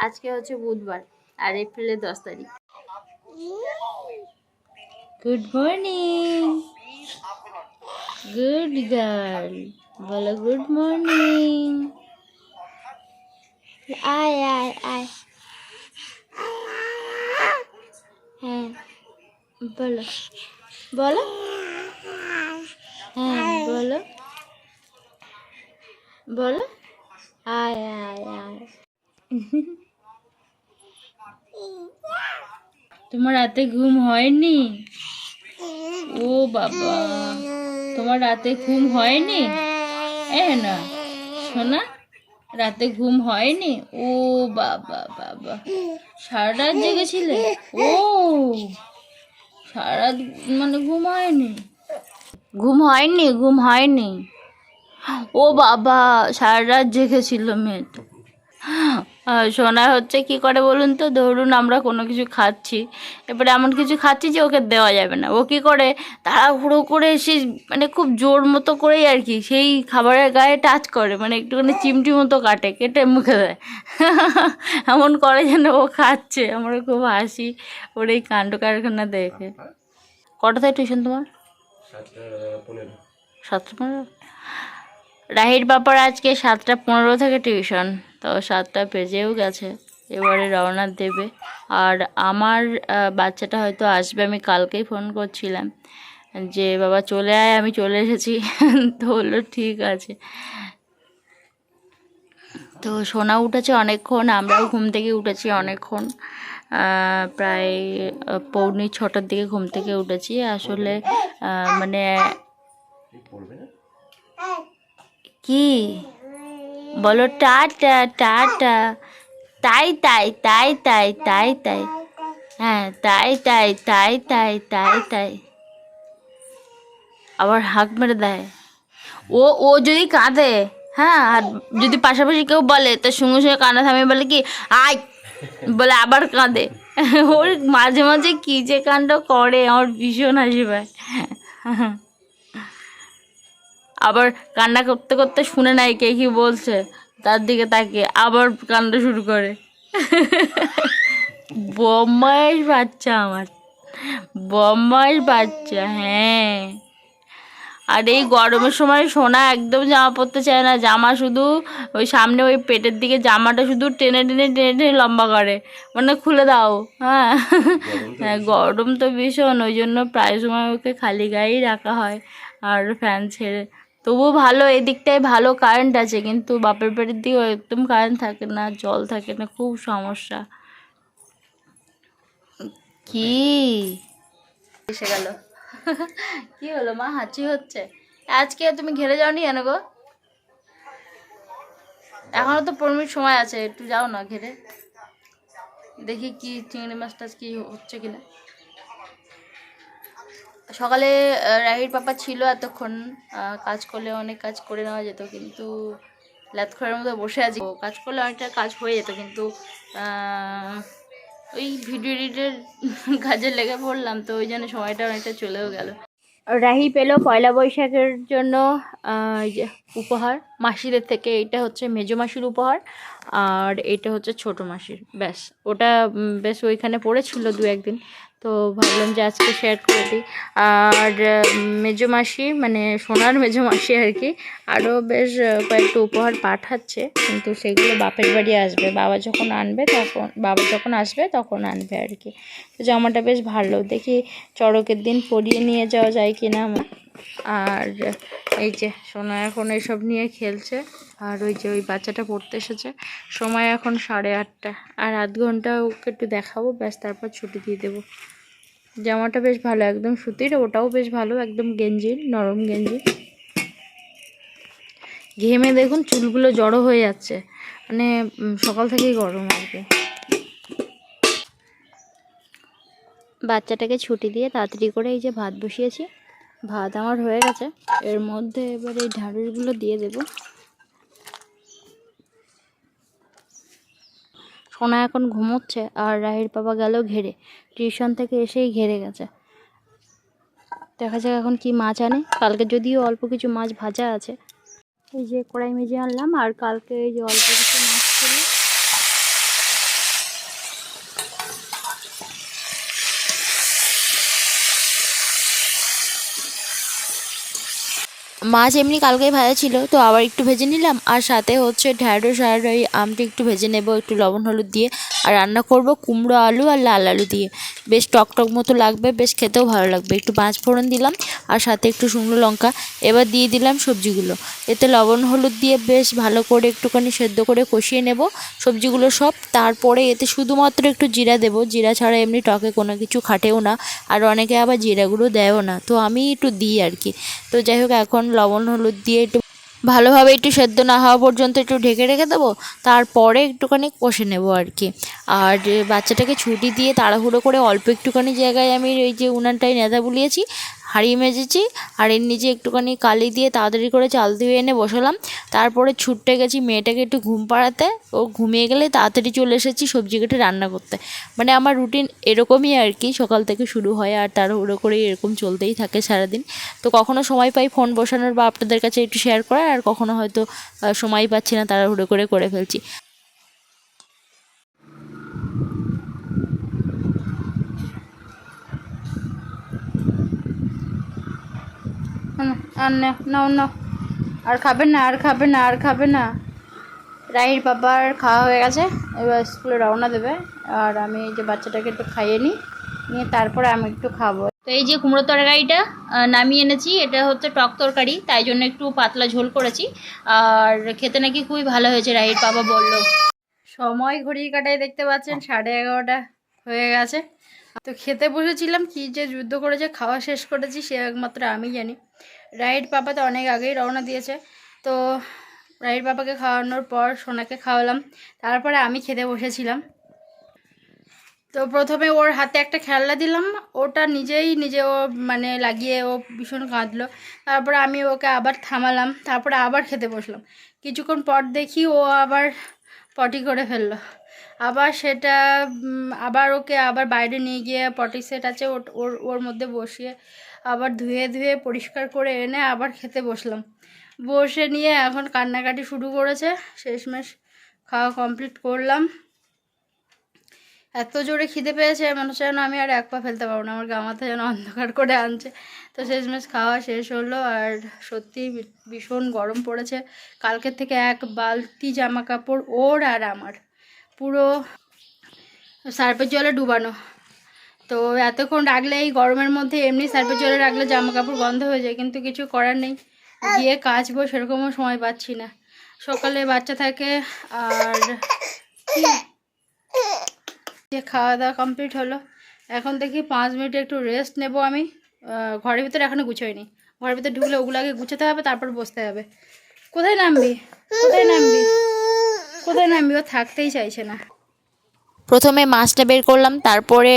আজকে হচ্ছে বুধবার আর এপ্রিলের দশ তারিখ। গুড মর্নিং গুড গার্ল বলো গুড মর্নিং আয় আয় আয়। হ্যাঁ বলো। বলো। হ্যাঁ বলো। বলো। আয় আয় আয়। তোমার রাতে ঘুম হয়নি? ও বাবা, তোমার রাতে ঘুম হয়নি? না, শোনা, রাতে ঘুম হয়নি? ও বাবা বাবা সারা রাত জেগেছিলে? ও সারা রাত মানে ঘুম হয়নি? ঘুম হয়নি ঘুম হয়নি। ও বাবা সারা রাত জেগেছিল মেয়েটা। সোনা হচ্ছে কি করে বলুন তো? ধরুন আমরা কোনো কিছু খাচ্ছি। এবারে এমন কিছু খাচ্ছি যে ওকে দেওয়া যাবে না। ও কি করে? তাড়াহুড়ো করে সে মানে খুব জোর মতো করেই আর কি সেই খাবারের গায়ে টাচ করে। মানে একটুখানি চিমটি মতো কাটে কেটে মুখে দেয়। এমন করে যেন ও খাচ্ছে। আমার খুব হাসি ওর এই কাণ্ড কারখানা দেখে। কটা থেকে টিউশন তোমার সাতটা পনেরো। সাতটা পনেরো? রাহির বাবার আজকে সাতটা পনেরো থেকে টিউশন তো সাতটা বেজেও গেছে। এবারে রওনা দেবে। আর আমার বাচ্চাটা হয়তো আসবে আমি কালকেই ফোন করছিলাম যে বাবা চলে আয় আমি চলে এসেছি। তো হলো ঠিক আছে। তো সোনা উঠেছে অনেকক্ষণ আমরাও ঘুম থেকে উঠেছি অনেকক্ষণ। প্রায় পৌনে ছটার দিকে ঘুম থেকে উঠেছি। আসলে মানে কি? বলো টাটা টাটা তাই তাই তাই তাই তাই তাই। হ্যাঁ তাই তাই তাই তাই তাই তাই। আবার হাঁক মেরে দেয়। ও ও যদি কাঁদে হ্যাঁ আর যদি পাশাপাশি কেউ বলে, তো সঙ্গে সঙ্গে কান্না থামিয়ে বলে কি, আয়! বলে আবার কাঁদে। ওর মাঝে মাঝে কী যে কাণ্ড করে, আমার ভীষণ হাসি পায়। আবার কান্না করতে করতে শুনে নাই কে কি বলছে, তার দিকে তাকিয়ে আবার কান্না শুরু করে। বম্বাইয়ের বাচ্চা আমার বম্বাইয়ের বাচ্চা হ্যাঁ। আর এই গরমের সময় সোনা একদম জামা পরতে চায় না, জামা শুধু ওই সামনে ওই পেটের দিকে জামাটা শুধু টেনে টেনে টেনে টেনে লম্বা করে। মানে খুলে দাও হ্যাঁ। হ্যাঁ গরম তো ভীষণ, ওই জন্য প্রায় সময় ওকে খালি গায়েই রাখা হয়, আর ফ্যান ছেড়ে তবুও ভালো, এদিকটায় ভালো কারেন্ট আছে, কিন্তু বাপের বাড়ির দিকে একদম কারেন্ট থাকে না, জল থাকে না, খুব সমস্যা। কি? এসে গেল। কি হলো মা? হাঁচি হচ্ছে? আজকে তুমি ঘেরে যাওনি কেন গো? এখনও তো পনেরো মিনিট সময় আছে, একটু যাও না ঘেরে। দেখি কি চিংড়ি মাছ টাছ কি হচ্ছে কিনা। সকালে রাহির পাপা ছিল এতক্ষণ কাজ করলে অনেক কাজ করে নেওয়া যেত, কিন্তু ল্যাথখড়ের মতো বসে আছি। কাজ করলে অনেকটা কাজ হয়ে যেত, কিন্তু ওই ভিডিও এডিটের কাজে লেগে পড়লাম, তো ওই জন্য সময়টা অনেকটা চলেও গেল। রাহি পেল পয়লা বৈশাখের জন্য উপহার, মাসিদের থেকে এটা হচ্ছে মেজো মাসির উপহার, আর এটা হচ্ছে ছোট মাসির, ব্যাস। ওটা বেশ ওইখানে পড়েছিল দু একদিন তো ভাবলাম যে আজকে শেয়ার করে দিই। আর মেজো মাসি মানে সোনার মেজো মাসি আর কি আরও বেশ কয়েকটা উপহার পাঠাচ্ছে। কিন্তু সেগুলো বাপের বাড়ি আসবে। বাবা যখন আনবে তখন, বাবা যখন আসবে তখন আনবে আর কি। তো জামাটা বেশ ভালো। দেখি চড়কের দিন পরিয়ে নিয়ে যাওয়া যায় কি না আমার। আর এই যে সোনা এখন এসব নিয়ে খেলছে। আর ওই যে ওই বাচ্চাটা পড়তে এসেছে। সময় এখন সাড়ে আটটা। আর আধ ঘণ্টা ওকে একটু দেখাবো। ব্যাস, তারপর ছুটি দিয়ে দেবো। জামাটা বেশ ভালো, একদম সুতির, ওটাও বেশ ভালো, একদম গেঞ্জির, নরম গেঞ্জি ঘেমে দেখুন চুলগুলো জড়ো হয়ে যাচ্ছে। মানে সকাল থেকেই গরম আর কি। বাচ্চাটাকে ছুটি দিয়ে তাড়াতাড়ি করে এই যে ভাত বসিয়েছি। ভাত আমার হয়ে গেছে। এর মধ্যে এবার এই ঢাড়ুরগুলো দিয়ে দেব। সোনা এখন ঘুমোচ্ছে আর রাহির বাবা গেল ঘেরে। টিউশন থেকে এসেই ঘেরে গেছে। দেখা যাক এখন কি মাছ আনে। কালকে যদিও অল্প কিছু মাছ ভাজা আছে। এই যে কড়াই মেজে আনলাম আর কালকে এই যে অল্প কিছু মাছ ছিল মাছ এমনি কালকেই ভাজা ছিল, তো আবার একটু ভেজে নিলাম। আর সাথে হচ্ছে ঢ্যাঁড়স আর ওই আমটা একটু ভেজে নেব, একটু লবণ, হলুদ দিয়ে। আর রান্না করব কুমড়ো আলু আর লাল আলু দিয়ে। বেশ টক টক মতো লাগবে, বেশ খেতেও ভালো লাগবে। একটু পাঁচ ফোড়ন দিলাম আর সাথে একটু শুকনো লঙ্কা। এবার দিয়ে দিলাম সবজিগুলো। এতে লবণ, হলুদ দিয়ে বেশ ভালো করে একটুখানি সেদ্ধ করে কষিয়ে নেব। সবজিগুলো সব তারপরে এতে শুধুমাত্র একটু জিরা দেব। জিরা ছাড়া এমনি টকে কোনো কিছু খাটেও না। আর অনেকে আবার জিরাগুলো দেয়ও না। তো আমি একটু দিই আর কি। তো যাই হোক, এখন লবণ, হলুদ দিয়ে একটু ভালোভাবে একটু সেদ্ধ না হওয়া পর্যন্ত একটু ঢেকে রেখে দেবো, তারপরে একটুখানি কষে নেব আর কি। আর বাচ্চাটাকে ছুটি দিয়ে তাড়াহুড়ো করে অল্প একটুখানি জায়গায় আমি ওই যে উনানটায় নেতা বুলিয়েছি হাঁড়ি মেজেছি আর এর নিচে একটুখানি কালি দিয়ে তাড়াতাড়ি করে চাল দিয়ে এনে বসালাম। তারপরে ছুটতে গেছি মেয়েটাকে একটু ঘুম পাড়াতে। ও ঘুমিয়ে গেলে তাড়াতাড়ি চলে এসেছি সবজি কেটে রান্না করতে। মানে আমার রুটিন এরকমই আর কি, সকাল থেকে শুরু হয় আর তাড়াহুড়ো করে এরকম চলতেই থাকে সারাদিন। তো কখনো সময় পাই ফোন বসানোর বা আপনাদের কাছে একটু শেয়ার করার, আর কখনো হয়তো সময় পাচ্ছি না তাড়াহুড়ো করে করে ফেলছি। আর নাও নাও। আর খাবে না, আর খাবে না, আর খাবে না। রাহির বাবার খাওয়া হয়ে গেছে, এবার স্কুলে রওনা দেবে। আর আমি এই যে বাচ্চাটাকে একটু খাইয়ে নিই, নিয়ে তারপরে আমি একটু খাব। তো এই যে কুমড়ো তরকারিটা নামিয়ে এনেছি, এটা হচ্ছে টক তরকারি, তাই জন্য একটু পাতলা ঝোল করেছি। আর খেতে নাকি খুবই ভালো হয়েছে রাহির বাবা বলল। সময় ঘড়ি কাটায় দেখতে পাচ্ছেন, সাড়ে এগারোটা হয়ে গেছে। তো খেতে বসেছিলাম, কি যে যুদ্ধ করেছে খাওয়া শেষ করেছি সে একমাত্র আমি জানি। রাইড পাপা তো অনেক আগেই রওনা দিয়েছে, তো রাইড পাপাকে খাওয়ানোর পর সোনাকে খাওয়ালাম, তারপরে আমি খেতে বসেছিলাম। তো প্রথমে ওর হাতে একটা খেলনা দিলাম, ওটা নিজেই নিজে ও মানে লাগিয়ে ও ভীষণ কাঁদলো, তারপরে আমি ওকে আবার থামালাম, তারপরে আবার খেতে বসলাম। কিছুক্ষণ পর দেখি ও আবার পটি করে ফেলল। আবার সেটা আবার ওকে আবার বাইরে নিয়ে গিয়ে পটি সেট আছে ওর ওর মধ্যে বসিয়ে আবার ধুয়ে ধুয়ে পরিষ্কার করে এনে আবার খেতে বসলাম। বসে নিয়ে এখন কান্নাকাটি শুরু করেছে। শেষমেশ খাওয়া কমপ্লিট করলাম। এত জোরে খিদে পেয়েছে, মনে হচ্ছে যেন আমি আর এক পা ফেলতে পারব না। আমার গা মাথা যেন অন্ধকার করে আনছে। তো শেষমেশ খাওয়া শেষ হলো। আর সত্যি ভীষণ গরম পড়েছে। কালকের থেকে এক বালতি জামা কাপড় ওর আর আমার। পুরো সার্ফের জলে ডুবানো। তো এতক্ষণ রাখলে এই গরমের মধ্যে এমনি সার্ফের জলে রাখলে জামা কাপড় বন্ধ হয়ে যায়, কিন্তু কিছু করার নেই। গিয়ে কাচবো, সেরকমও সময় পাচ্ছি না। সকালে বাচ্চা থাকে, আর? যে খাওয়া দাওয়া কমপ্লিট হলো, এখন দেখি পাঁচ মিনিট একটু রেস্ট নেব আমি। ঘরের ভিতরে এখনও গুছোইনি। ঘরের ভিতরে ঢুকলে ওগুলো আগে গুছোতে হবে, তারপর বসতে হবে। কোথায় নামবি? কোথায় নামবি? কোথায় নামবি ও থাকতেই চাইছে না। প্রথমে মাছটা বের করলাম, তারপরে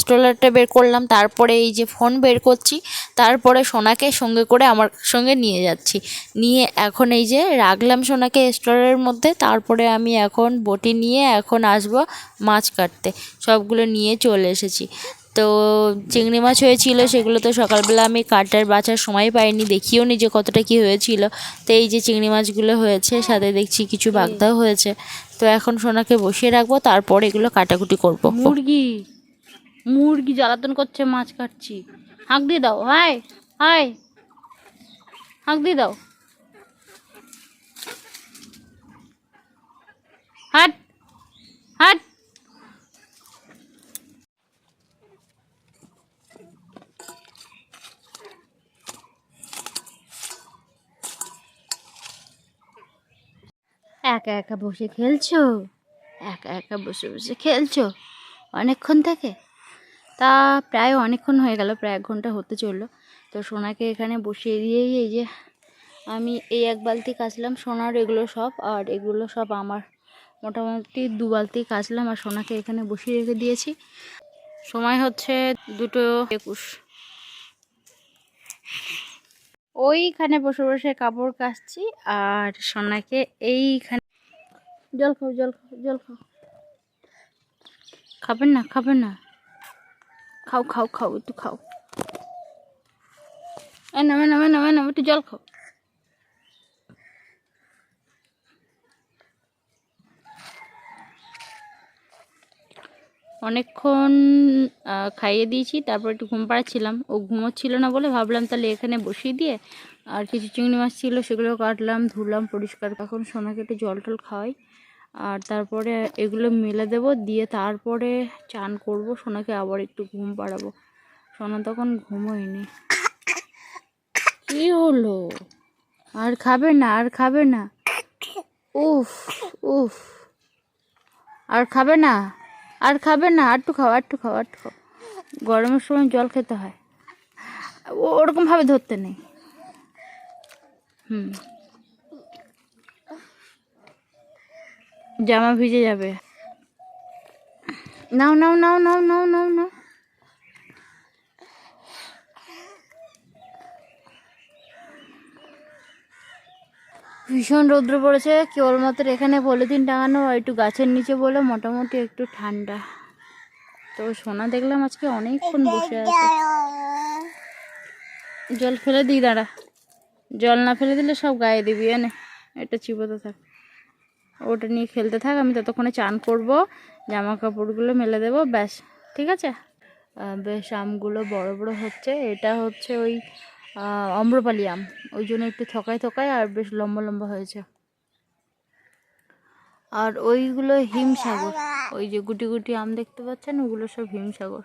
স্ট্রোলারটা বের করলাম, তারপরে এই যে ফোন বের করছি, তারপরে সোনাকে সঙ্গে করে আমার সঙ্গে নিয়ে যাচ্ছি। নিয়ে এখন এই যে রাখলাম সোনাকে স্ট্রোলারের মধ্যে, তারপরে আমি এখন বটি নিয়ে এখন আসব মাছ কাটতে। সবগুলো নিয়ে চলে এসেছি। তো চিংড়ি মাছ হয়েছিল, সেগুলো তো সকালবেলা আমি কাটার বাছার সময় পাইনি, দেখিও নি যে কতটা কি হয়েছিল। তো এই যে চিংড়ি মাছগুলো হয়েছে, সাথে দেখছি কিছু বাগদাও হয়েছে। তো এখন সোনাকে বসিয়ে রাখব, তারপর এগুলো কাটাকুটি করব। মুরগি মুরগি জ্বালাতন করছে, মাছ কাটছি। হাঁক দিয়ে দাও, হাই হাই, হাঁক দিয়ে দাও। একা একা বসে খেলছো? একা একা বসে বসে খেলছো? অনেকক্ষণ থেকে? তা প্রায় অনেকক্ষণ হয়ে গেল, প্রায় এক ঘণ্টা হতে চলল। তো সোনাকে এখানে বসিয়ে দিয়েই এই যে আমি এই এক বালতি কাচলাম, সোনার এগুলো সব, আর এগুলো সব আমার মোটামুটি দু বালতি কাচলাম, আর সোনাকে এখানে বসিয়ে রেখে দিয়েছি। সময় হচ্ছে দুটো একুশ। ওইখানে বসে বসে কাপড় কাচছি, আর সোনাকে এইখানে জল খাও জল খাও জল খাও। খাবেন না খাবেন না। খাও খাও খাও, একটু খাও। একটু জল খাও। অনেকক্ষণ খাইয়ে দিয়েছি, তারপর একটু ঘুম পাড়াচ্ছিলাম। ও ঘুমোচ্ছিল না বলে ভাবলাম তাহলে এখানে বসিয়ে দিয়ে আর কিছু চিংড়ি মাছ ছিল সেগুলো কাটলাম, ধুলাম, পরিষ্কার। এখন সোনাকে একটু জল টল খাওয়াই। আর তারপরে এগুলো মেলে দেব, দিয়ে তারপরে চান করব। সোনাকে আবার একটু ঘুম পাড়াবো। সোনা তখন ঘুমোয়নি। কি হলো? আর খাবে না, আর খাবে না। উফ উফ। আর খাবে না, আর খাবে না। আর একটু খাও আর একটু খাও আর একটু খাও। গরমের সময় জল খেতে হয়। ওরকমভাবে ধরতে নেই। হুম। জামা ভিজে যাবে। নাও নাও নাও নাও নাও নাও নাও। ভীষণ রৌদ্র পড়েছে। কেবলমাত্র এখানে পলিথিন টাঙানো একটু গাছের নিচে বলে মোটামুটি একটু ঠান্ডা। তো সোনা দেখলাম আজকে অনেকক্ষণ বসে আছে। জল ফেলে দিই, দাঁড়া। জল না ফেলে দিলে সব গায়ে দিবি, এনে। এটা চিবোতে থাক। ওটা নিয়ে খেলতে থাক, আমি ততক্ষণে চান করব জামা কাপড়গুলো মেলে দেবো, ব্যাস, ঠিক আছে? বেশ, আমগুলো বড় বড় হচ্ছে, এটা হচ্ছে ওই অম্রপালি আম, ওই জন্য একটু থকায় থকায় আর বেশ লম্বা লম্বা হয়েছে। আর ওইগুলো হিমসাগর, ওই যে গুটি গুটি আম দেখতে পাচ্ছেন, ওগুলো সব হিমসাগর।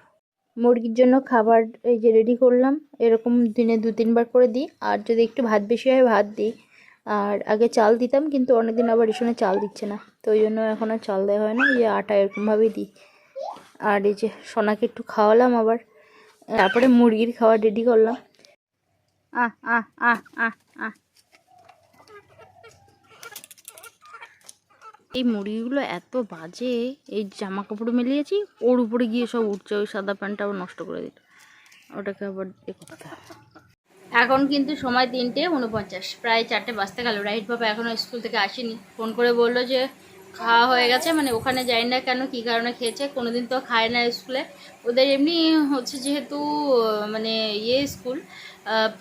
মুরগির জন্য খাবার এই যে রেডি করলাম, এরকম দিনে দু তিনবার করে দিই, আর যদি একটু ভাত বেশি হয়, ভাত দিই। আর আগে চাল দিতাম, কিন্তু অনেকদিন আবার রেশনে চাল দিচ্ছে না। তো ওই জন্য এখন আর চাল দেওয়া হয় না, এই আটা এরকমভাবেই দিই। আর এই যে সোনাকে একটু খাওয়ালাম আবার। তারপরে মুরগির খাওয়া রেডি করলাম। এই মুরগিগুলো এত বাজে, এই জামা কাপড় মেলিয়েছি, ওর উপরে গিয়ে সব উঠছে, ওই সাদা প্যান্টটা আবার নষ্ট করে দিল। ওটাকে আবার এ করতে। এখন কিন্তু সময় তিনটে উনপঞ্চাশ, প্রায় চারটে বাজতে গেল। রাইট বাবা এখনও স্কুল থেকে আসেনি। ফোন করে বলল যে খাওয়া হয়ে গেছে মানে ওখানে যাই না কেন, কী কারণে খেয়েছে, কোনোদিন তো খায় না স্কুলে। ওদের এমনি হচ্ছে যেহেতু মানে ইয়ে স্কুল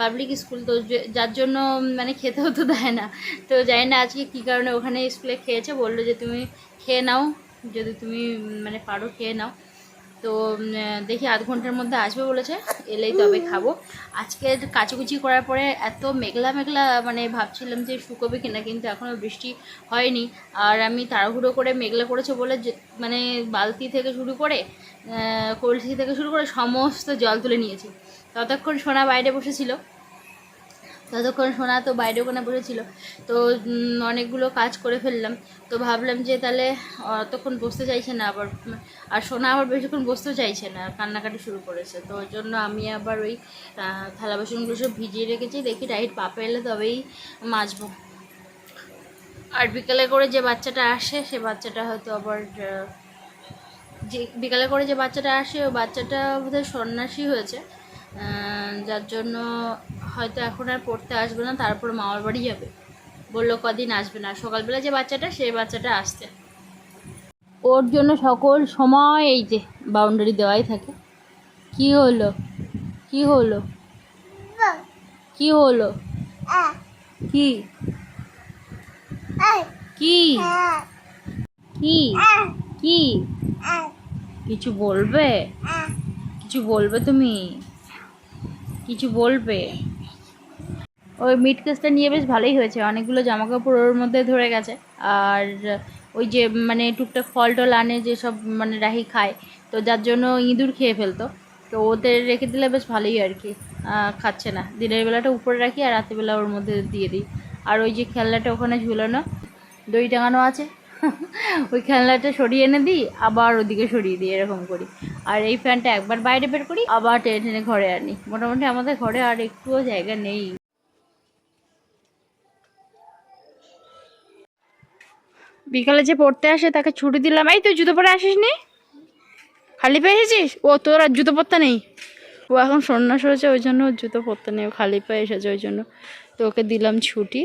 পাবলিক স্কুল, তো যার জন্য মানে খেতেও তো দেয় না। তো জানি না আজকে কী কারণে ওখানে স্কুলে খেয়েছে, বলল যে তুমি খেয়ে নাও, যদি তুমি মানে পারো খেয়ে নাও। তো দেখি আধ ঘণ্টার মধ্যে আসবে বলেছে, এলেই তবে খাব। আজকে কাচুকুচি করার পরে এত মেঘলা মেঘলা মানে ভাবছিলাম যে শুকোবে কিনা, কিন্তু এখনও বৃষ্টি হয়নি। আর আমি তাড়াহুড়ো করে মেঘলা করেছে বলে মানে বালতি থেকে শুরু করে কলসি থেকে শুরু করে সমস্ত জল তুলে নিয়েছি। ততক্ষণ সোনা বাইরে বসেছিল। ততক্ষণ সোনা তো বাইরে ওখানে বসেছিল। তো অনেকগুলো কাজ করে ফেললাম। তো ভাবলাম যে তাহলে অতক্ষণ বসতে চাইছে না আবার, আর সোনা আবার বেশিক্ষণ বসতেও চাইছে না, কান্নাকাটি শুরু করেছে। তো ওই জন্য আমি আবার ওই থালা বাসনগুলো সব ভিজিয়ে রেখেছি। দেখি রাইট পাপে এলে তবেই মাজবো। আর বিকেলে করে যে বাচ্চাটা আসে, সে বাচ্চাটা হয়তো আবার যে, বিকালে করে যে বাচ্চাটা আসে, ও বাচ্চাটা বোধহয় সন্ন্যাসী হয়েছে। যার জন্য হয়তো এখন আর পড়তে আসবে না, তারপর মামার বাড়ি যাবে। বলল, কদিন আসবে না? সকালবেলা যে বাচ্চাটা, সেই বাচ্চাটা আসছে। ওর জন্য সকল সময় এই যে বাউন্ডারি দেওয়াই থাকে। কি হলো? কি হলো? কি হলো? কি? কি? কি? কি? কিছু বলবে? কিছু বলবে তুমি? কিছু বলবে? ওই মিট কেসটা নিয়ে বেশ ভালোই হয়েছে। অনেকগুলো জামা কাপড় ওর মধ্যে ধরে গেছে। আর ওই যে মানে টুকটাক ফল টল আনে, যেসব মানে রাহি খায়, তো যার জন্য ইঁদুর খেয়ে ফেলতো। তো ওদের রেখে দিলে বেশ ভালোই আর কি। খাচ্ছে না। দিনের বেলাটা উপরে রাখি আর রাতের বেলা ওর মধ্যে দিয়ে দিই। আর ওই যে খেলনাটা ওখানে ঝুলানো দই টাঙানো আছে। ওই খেলনাটা সরিয়ে এনে দিই, আবার ওদিকে সরিয়ে দিই, এরকম করি। আর এই ফ্যানটা একবার বাইরে বের করি, আবার টেনে টেনে ঘরে আনি। মোটামুটি আমাদের ঘরে আর একটুও জায়গা নেই। বিকালে যে পড়তে আসে, তাকে ছুটি দিলাম। এই তুই জুতো পরে আসিস নি খালি পায়ে এসেছিস? ও, তোর আর জুতো পরতে নেই। ও এখন সন্ন্যাস হয়েছে, ওই জন্য জুতো পরতে নেই। খালি পায়ে এসেছে, ওই জন্য। তো ওকে দিলাম ছুটি।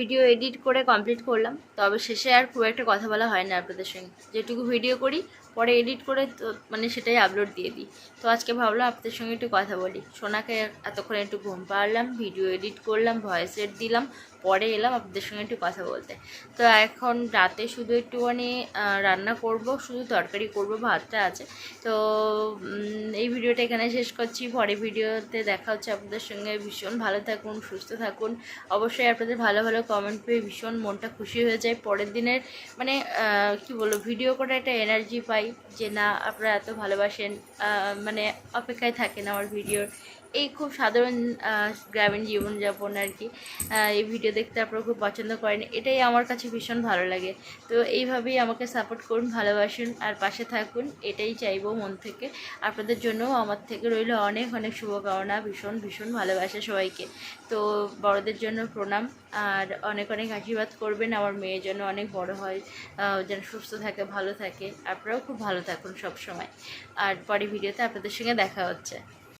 ভিডিও এডিট করে কমপ্লিট করলাম। তবে শেষে আর খুব একটা কথা বলা হয় না আপনাদের সঙ্গে। যেটুকু ভিডিও করি পরে এডিট করে তো মানে সেটাই আপলোড দিয়ে দিই। তো আজকে ভাবলাম আপনাদের সঙ্গে একটু কথা বলি। সোনাকে এতক্ষণ একটু ঘুম পাড়লাম ভিডিও এডিট করলাম ভয়েস এড দিলাম, পরে এলাম আপনাদের সঙ্গে একটু কথা বলতে। তো এখন রাতে শুধু একটুখানি রান্না করব, শুধু তরকারি করব, ভাতটা আছে। তো এই ভিডিওটা এখানে শেষ করছি। পরে ভিডিওতে দেখা হচ্ছে আপনাদের সঙ্গে। ভীষণ ভালো থাকুন, সুস্থ থাকুন। অবশ্যই আপনাদের ভালো ভালো কমেন্ট পেয়ে ভীষণ মনটা খুশি হয়ে যায়। পরের দিনের মানে কি বলব ভিডিও করে একটা এনার্জি পাই। যে না আপনারা এত ভালোবাসেন মানে অপেক্ষায় থাকেন আমার ভিডিওর। এই খুব সাধারণ গ্রামীণ জীবনযাপন আর কি। এই ভিডিও দেখতে আপনারা খুব পছন্দ করেন, এটাই আমার কাছে ভীষণ ভালো লাগে। তো এইভাবেই আমাকে সাপোর্ট করুন, ভালোবাসুন আর পাশে থাকুন, এটাই চাইব মন থেকে। আপনাদের জন্য আমার থেকে রইল অনেক অনেক শুভকামনা, ভীষণ ভীষণ ভালোবাসা সবাইকে। তো বড়দের জন্য প্রণাম আর অনেক অনেক আশীর্বাদ করবেন, আমার মেয়ের জন্য অনেক বড় হয় যেন সুস্থ থাকে, ভালো থাকে। আপনারাও খুব ভালো থাকুন সব সময় আর পরে ভিডিওতে আপনাদের সঙ্গে দেখা হচ্ছে।